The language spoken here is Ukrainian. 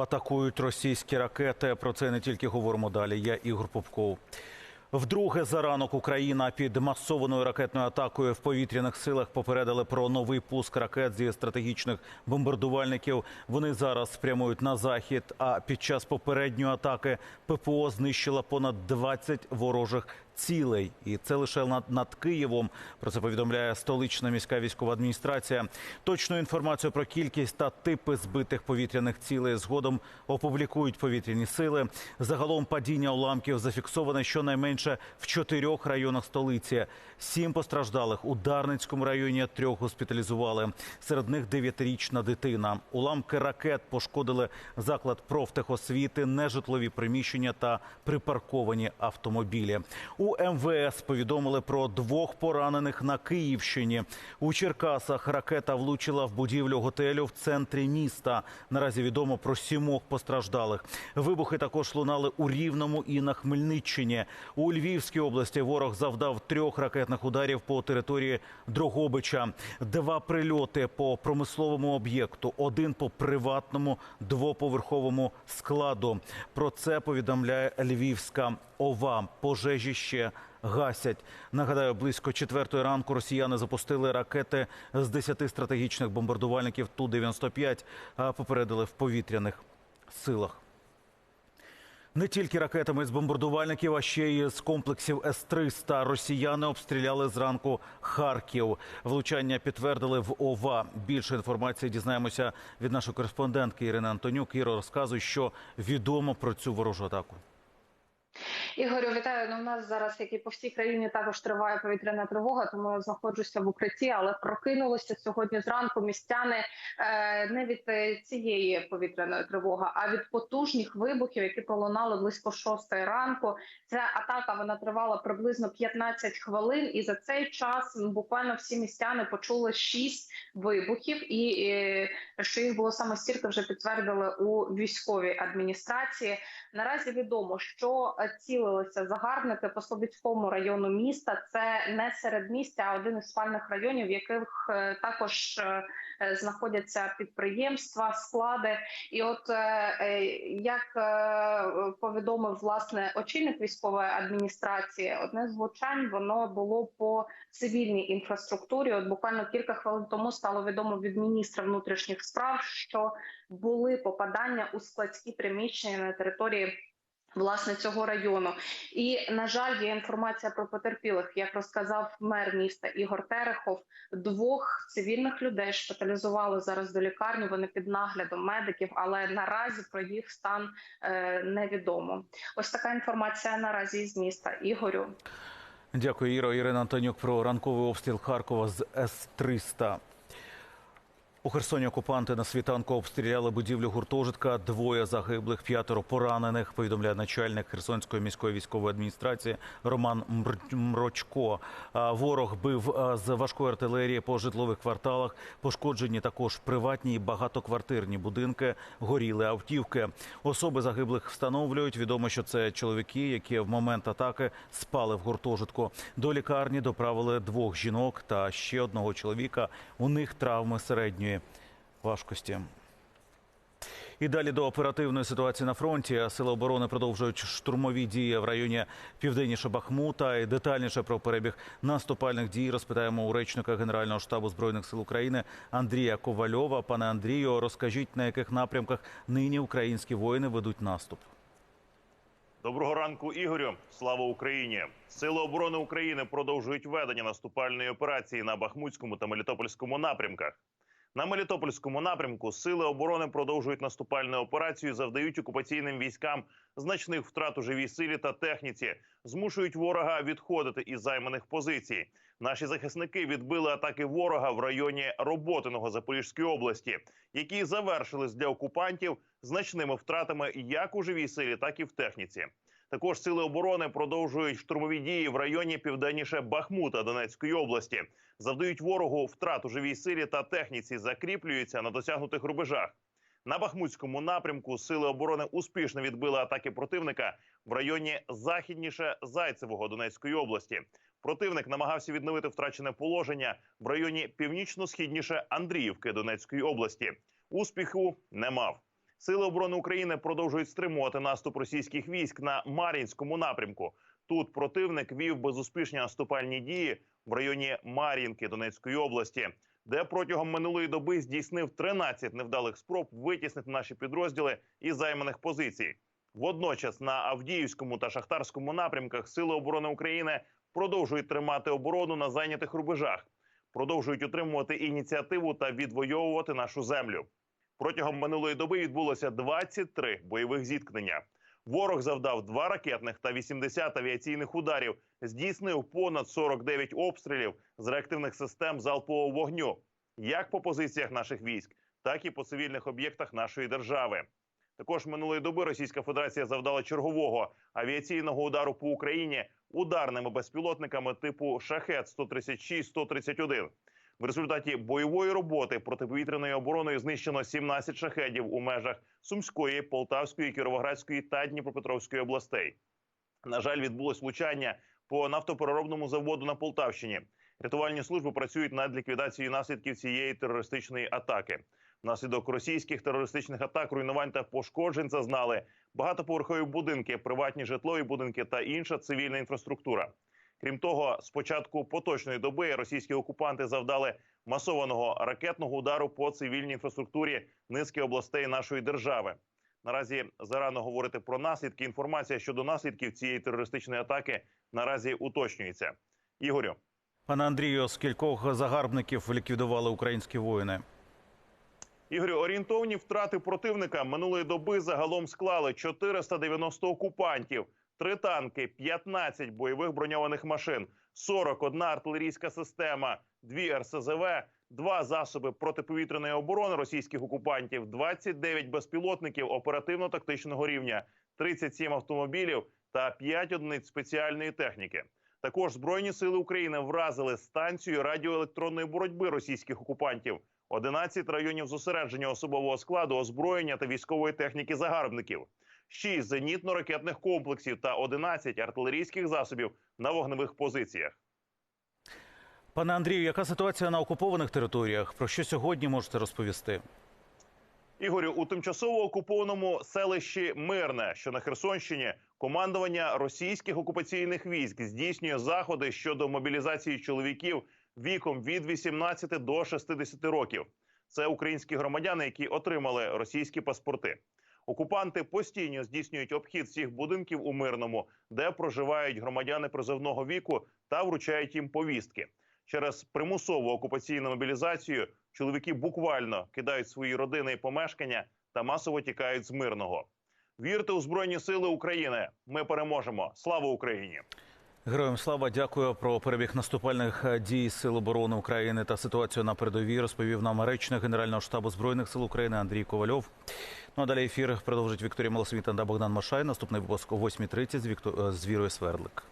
Атакують російські ракети. Про це не тільки говоримо далі. Я Ігор Попков. Вдруге за ранок Україна під масованою ракетною атакою в повітряних силах попередили про новий пуск ракет зі стратегічних бомбардувальників. Вони зараз спрямують на захід. А під час попередньої атаки ППО знищила понад 20 ворожих цілей, і це лише над, над Києвом. Про це повідомляє столична міська військова адміністрація. Точну інформацію про кількість та типи збитих повітряних цілей згодом опублікують повітряні сили. Загалом падіння уламків зафіксоване щонайменше в чотирьох районах столиці. Сім постраждалих у Дарницькому районі трьох госпіталізували. Серед них дев'ятирічна дитина. Уламки ракет пошкодили заклад профтехосвіти, нежитлові приміщення та припарковані автомобілі. У МВС повідомили про двох поранених на Київщині. У Черкасах ракета влучила в будівлю готелю в центрі міста. Наразі відомо про сімох постраждалих. Вибухи також лунали у Рівному і на Хмельниччині. У Львівській області ворог завдав трьох ракетних ударів по території Дрогобича. Два прильоти по промисловому об'єкту, один по приватному двоповерховому складу. Про це повідомляє Львівська ОВА. Пожежі ще гасять. Нагадаю, близько четвертої ранку росіяни запустили ракети з 10 стратегічних бомбардувальників Ту-95, а попередили в повітряних силах. Не тільки ракетами з бомбардувальників, а ще й з комплексів С-300 росіяни обстріляли зранку Харків. Влучання підтвердили в ОВА. Більше інформації дізнаємося від нашої кореспондентки Ірини Антонюк. Іро розказує, що відомо про цю ворожу атаку. Ігорю, вітаю. Ну, у нас зараз, як і по всій країні, також триває повітряна тривога, тому я знаходжуся в укритті, але прокинулися сьогодні зранку містяни е, не від е, цієї повітряної тривоги, а від потужних вибухів, які пролунали близько шостої ранку. Ця атака вона тривала приблизно 15 хвилин, і за цей час буквально всі містяни почули шість вибухів, і е, що їх було саме стільки, вже підтвердили у військовій адміністрації. Наразі відомо, що цілилися загарбники по Слобідському району міста. Це не середмістя, а один із спальних районів, в яких е, також е, знаходяться підприємства, склади. І от е, як повідомив власне очільник військової адміністрації, одне з влучань воно було по цивільній інфраструктурі. От буквально кілька хвилин тому стало відомо від міністра внутрішніх справ, що були попадання у складські приміщення на території. Власне цього району, і на жаль, є інформація про потерпілих. Як розказав мер міста Ігор Терехов, двох цивільних людей шпиталізували зараз до лікарні. Вони під наглядом медиків, але наразі про їх стан е, невідомо. Ось така інформація наразі з міста. Ігорю. Дякую, Іро. Ірина Антонюк про ранковий обстріл Харкова з С-300. У Херсоні окупанти на світанку обстріляли будівлю гуртожитка. Двоє загиблих, п'ятеро поранених. Повідомляє начальник Херсонської міської військової адміністрації Роман Мрочко. Ворог бив з важкої артилерії по житлових кварталах. Пошкоджені також приватні і багатоквартирні будинки. Горіли автівки. Особи загиблих встановлюють. Відомо, що це чоловіки, які в момент атаки спали в гуртожитку. До лікарні доправили двох жінок та ще одного чоловіка. У них травми середньої важкості. І далі до оперативної ситуації на фронті сили оборони продовжують штурмові дії в районі південніше Бахмута. І детальніше про перебіг наступальних дій розпитаємо у речника Генерального штабу збройних сил України Андрія Ковальова. Пане Андрію, розкажіть на яких напрямках нині українські воїни ведуть наступ. Доброго ранку, Ігорю. Слава Україні! Сили оборони України продовжують ведення наступальної операції на Бахмутському та Мелітопольському напрямках. На Мелітопольському напрямку сили оборони продовжують наступальну операцію, завдають окупаційним військам значних втрат у живій силі та техніці, змушують ворога відходити із займаних позицій. Наші захисники відбили атаки ворога в районі Роботиного Запорізької області, які завершились для окупантів значними втратами як у живій силі, так і в техніці. Також сили оборони продовжують штурмові дії в районі південніше Бахмута Донецької області, завдають ворогу втрат у живій силі та техніці, закріплюються на досягнутих рубежах. На Бахмутському напрямку сили оборони успішно відбили атаки противника в районі західніше Зайцевого Донецької області. Противник намагався відновити втрачене положення в районі північно-східніше Андріївки Донецької області. Успіху не мав. Сили оборони України продовжують стримувати наступ російських військ на Мар'їнському напрямку. Тут противник вів безуспішні наступальні дії в районі Мар'їнки Донецької області, де протягом минулої доби здійснив 13 невдалих спроб витіснити наші підрозділи із займаних позицій. Водночас на Авдіївському та Шахтарському напрямках Сили оборони України продовжують тримати оборону на зайнятих рубежах, продовжують утримувати ініціативу та відвоювати нашу землю. Протягом минулої доби відбулося 23 бойових зіткнення. Ворог завдав два ракетних та 80 авіаційних ударів, здійснив понад 49 обстрілів з реактивних систем залпового вогню, як по позиціях наших військ, так і по цивільних об'єктах нашої держави. Також минулої доби Російська Федерація завдала чергового авіаційного удару по Україні ударними безпілотниками типу Шахет 136-131. В результаті бойової роботи протиповітряною обороною знищено 17 шахедів у межах Сумської, Полтавської, Кіровоградської та Дніпропетровської областей. На жаль, відбулось влучання по нафтопереробному заводу на Полтавщині. Рятувальні служби працюють над ліквідацією наслідків цієї терористичної атаки. Внаслідок російських терористичних атак, руйнувань та пошкоджень зазнали багатоповерхові будинки, приватні житлові будинки та інша цивільна інфраструктура. Крім того, з початку поточної доби російські окупанти завдали масованого ракетного удару по цивільній інфраструктурі низки областей нашої держави. Наразі зарано говорити про наслідки. Інформація щодо наслідків цієї терористичної атаки наразі уточнюється. Ігорю, Пане Андрію, скількох загарбників ліквідували українські воїни? Ігорю, орієнтовні втрати противника минулої доби загалом склали 490 окупантів, 3 танки, 15 бойових броньованих машин, 41 артилерійська система, 2 РСЗВ, 2 засоби протиповітряної оборони російських окупантів, 29 безпілотників оперативно-тактичного рівня, 37 автомобілів та 5 одиниць спеціальної техніки. Також збройні сили України вразили станцію радіоелектронної боротьби російських окупантів, 11 районів зосередження особового складу, озброєння та військової техніки загарбників, 6 зенітно-ракетних комплексів та 11 артилерійських засобів на вогневих позиціях. Пане Андрію, яка ситуація на окупованих територіях? Про що сьогодні можете розповісти? Ігорю, у тимчасово окупованому селищі Мирне, що на Херсонщині, командування російських окупаційних військ здійснює заходи щодо мобілізації чоловіків віком від 18 до 60 років. Це українські громадяни, які отримали російські паспорти. Окупанти постійно здійснюють обхід всіх будинків у мирному, де проживають громадяни призовного віку та вручають їм повістки. Через примусову окупаційну мобілізацію чоловіки буквально кидають свої родини і помешкання та масово тікають з мирного. Вірте у збройні сили України. Ми переможемо. Слава Україні! Героям слава дякую про перебіг наступальних е, дій Сил оборони України та ситуацію на передовій. Розповів нам речник Генерального штабу збройних сил України Андрій Ковальов. Ну а далі ефір продовжить Вікторія Малосвіта та Богдан Машай. Наступний випуск о 8.30 з Вікто... е, з Вірою Свердлик.